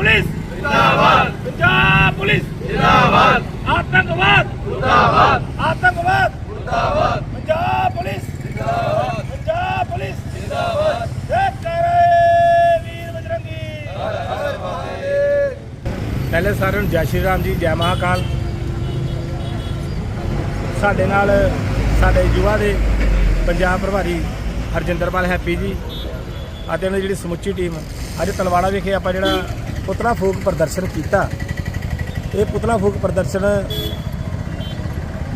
Police. ਜਿੰਦਾਬਾਦ। Punjab police. ਜਿੰਦਾਬਾਦ। ਆਤੰਕਵਾਦ। ਜਿੰਦਾਬਾਦ ਆਤੰਕਵਾਦ। ਜਿੰਦਾਬਾਦ ਪੰਜਾਬ ਪੁਲਿਸ। ਜਿੰਦਾਬਾਦ। ਪੰਜਾਬ ਪੁਲਿਸ। ਜਿੰਦਾਬਾਦ। ਜੈ ਕਰੇ ਵੀਰ ਬਜਰੰਗੀ। ਪਹਿਲੇ ਸਾਰਿਆਂ ਨੂੰ ਜੈ ਸ਼੍ਰੀ ਰਾਮ ਜੀ ਜੈ ਮਹਾਕਾਲ। ਸਾਡੇ ਨਾਲ ਸਾਡੇ ਯੁਵਾ ਦੇ ਪੰਜਾਬ ਪ੍ਰਭਾਰੀ ਹਰਜਿੰਦਰਪਾਲ ਹੈਪੀ ਜੀ ਅਤੇ ਉਹਨਾਂ ਦੀ ਜਿਹੜੀ ਸਮੁੱਚੀ ਟੀਮ। ਅੱਜ ਤਲਵਾੜਾ ਵਿਖੇ ਆਪਾਂ ਜਿਹੜਾ ਪੁਤਲਾ ਫੂਕ ਪ੍ਰਦਰਸ਼ਨ ਕੀਤਾ। ਇਹ ਪੁਤਲਾ ਫੂਕ ਪ੍ਰਦਰਸ਼ਨ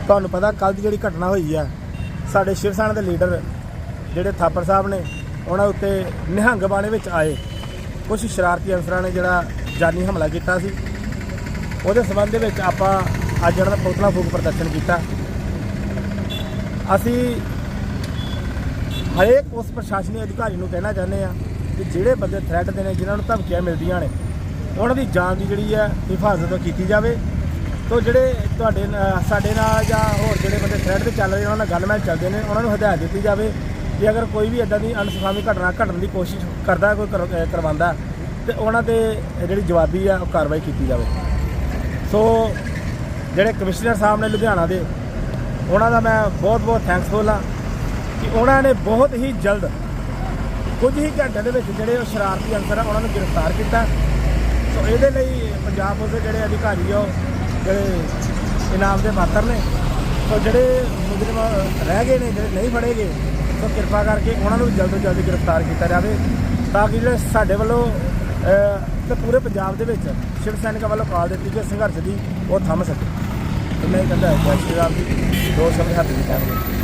ਤੁਹਾਨੂੰ ਪਤਾ ਕੱਲ ਦੀ ਜਿਹੜੀ ਘਟਨਾ ਹੋਈ ਆ, ਸਾਡੇ ਸ਼ਿਵ ਸੈਨਾ ਦੇ ਲੀਡਰ ਜਿਹੜੇ ਥਾਪਰ ਸਾਹਿਬ ਨੇ, ਉਹਨਾਂ ਉੱਤੇ ਨਿਹੰਗ ਬਾਣੇ ਵਿੱਚ ਆਏ। ਕੁਝ ਸ਼ਰਾਰਤੀ ਅਨਸਰਾਂ ਨੇ ਜਿਹੜਾ ਜਾਨੀ ਹਮਲਾ ਕੀਤਾ ਸੀ। ਉਹਦੇ ਸਬੰਧ ਦੇ ਵਿੱਚ ਆਪਾਂ ਅੱਜ ਜਿਹੜਾ ਪੁਤਲਾ ਫੂਕ ਪ੍ਰਦਰਸ਼ਨ ਕੀਤਾ। ਅਸੀਂ ਹਰੇਕ ਉਸ ਪ੍ਰਸ਼ਾਸਨੀ ਅਧਿਕਾਰੀ ਨੂੰ ਕਹਿਣਾ ਚਾਹੁੰਦੇ ਆ ਕਿ ਜਿਹੜੇ ਬੰਦੇ ਥ੍ਰੈਟ ਦੇ ਨੇ, ਜਿਨ੍ਹਾਂ ਨੂੰ ਧਮਕੀਆਂ ਮਿਲਦੀਆਂ ਨੇ ਉਹਨਾਂ ਦੀ ਜਾਨ ਦੀ ਜਿਹੜੀ ਹੈ ਹਿਫਾਜ਼ਤ ਕੀਤੀ ਜਾਵੇ। ਤੋਂ ਜਿਹੜੇ ਤੁਹਾਡੇ ਸਾਡੇ ਨਾਲ ਜਾਂ ਹੋਰ ਜਿਹੜੇ ਬੰਦੇ ਥ੍ਰੈਟ ਤੇ ਚੱਲ ਰਹੇ, ਉਹਨਾਂ ਨਾਲ ਗੱਲਬਾਤ ਚੱਲਦੇ ਨੇ, ਉਹਨਾਂ ਨੂੰ ਹਦਾਇਤ ਦਿੱਤੀ ਜਾਵੇ ਕਿ ਅਗਰ ਕੋਈ ਵੀ ਇਦਾਂ ਦੀ ਅਨਸਖਾਮੀ ਘਟਨਾ ਘਟਣ ਦੀ ਕੋਸ਼ਿਸ਼ ਕਰਦਾ, ਕੋਈ ਕਰ- ਕਰਵਾਉਂਦਾ, ਤੇ ਉਹਨਾਂ ਤੇ ਜਿਹੜੀ ਜਵਾਬੀ ਆ, ਉਹ ਕਾਰਵਾਈ ਕੀਤੀ ਜਾਵੇ। ਸੋ ਜਿਹੜੇ ਕਮਿਸ਼ਨਰ ਸਾਹਿਬ ਨੇ ਲੁਧਿਆਣਾ ਦੇ, ਉਹਨਾਂ ਦਾ ਮੈਂ ਬਹੁਤ ਬਹੁਤ ਥੈਂਕਸਫੁਲ ਆ ਕਿ ਉਹਨਾਂ ਨੇ ਬਹੁਤ ਹੀ ਜਲਦ ਕੁਝ ਹੀ ਘੰਟੇ ਦੇ ਵਿੱਚ ਜਿਹੜੇ ਉਹ ਸ਼ਰਾਰਤੀ ਅਨਸਰ ਆ, ਉਹਨਾਂ ਨੂੰ ਗ੍ਰਿਫਤਾਰ ਕੀਤਾ। ਸੋ ਇਹਦੇ ਲਈ ਪੰਜਾਬ ਪੁਲਿਸ ਦੇ ਜਿਹੜੇ ਅਧਿਕਾਰੀ ਆ ਉਹ ਜਿਹੜੇ ਇਨਾਮ ਦੇ ਪਾਤਰ ਨੇ ਸੋ ਜਿਹੜੇ ਮੁਜਰਮ ਰਹਿ ਗਏ ਨੇ ਜਿਹੜੇ ਨਹੀਂ ਫੜੇ ਗਏ ਸੋ ਕਿਰਪਾ ਕਰਕੇ ਉਹਨਾਂ ਨੂੰ ਜਲਦ ਤੋਂ ਜਲਦ ਗ੍ਰਿਫਤਾਰ ਕੀਤਾ ਜਾਵੇ ਤਾਂ ਕਿ ਜਿਹੜੇ ਸਾਡੇ ਵੱਲੋਂ ਅਹ, ਤੇ ਪੂਰੇ ਪੰਜਾਬ ਦੇ ਵਿੱਚ ਸ਼ਿਵ ਸੈਨਿਕਾਂ ਵੱਲੋਂ ਕਾਲ ਦਿੱਤੀ ਗਈ ਸੰਘਰਸ਼ ਦੀ ਉਹ ਥੰਮ ਸਕੇ ਇੰਨਾ ਮੈਂ ਕਹਿੰਦਾ ਜੈ ਸ਼੍ਰੀ ਰਾਮ ਜੀ ਦੋ ਸ਼ਬਦ ਹੱਥ ਵਿੱਚ ਕਰ